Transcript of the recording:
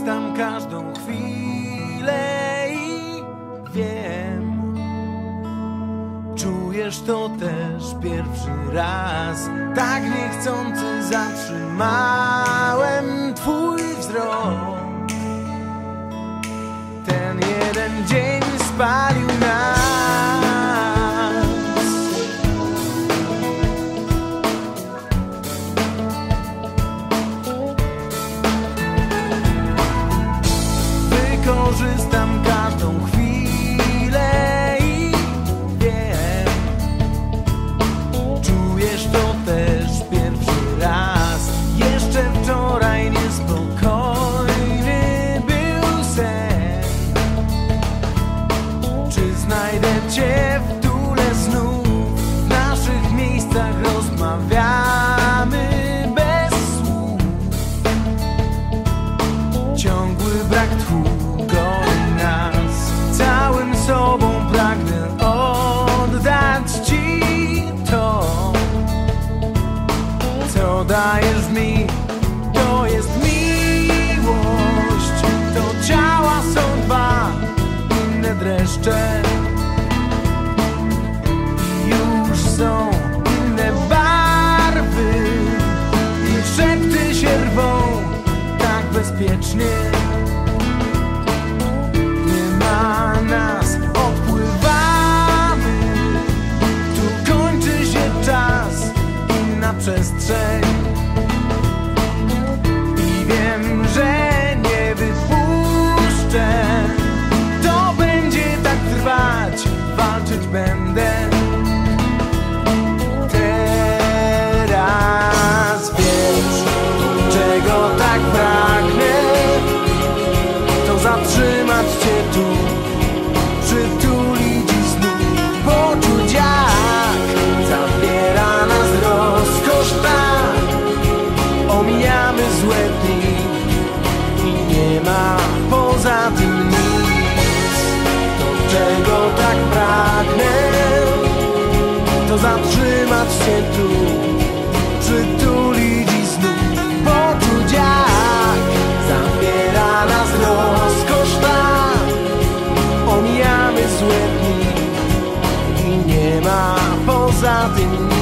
Wykorzystam każdą chwilę i wiem. Czujesz to też pierwszy raz. Tak niechcący zatrzymałem twój wzrok. Ten jeden dzień spalił Wykorzystam Mi To jest miłość. To ciała są dwa Inne dreszcze. I już są inne barwy. I się rwą tak bezpiecznie. Nie ma nas, odpływamy. Tu kończy się przestrzeń tym nic To czego tak pragnę. To zatrzymać się tu Przytulić i znów Poczuć jak Zabiera nas rozkosz tak Omijamy złe dni I nie ma poza tym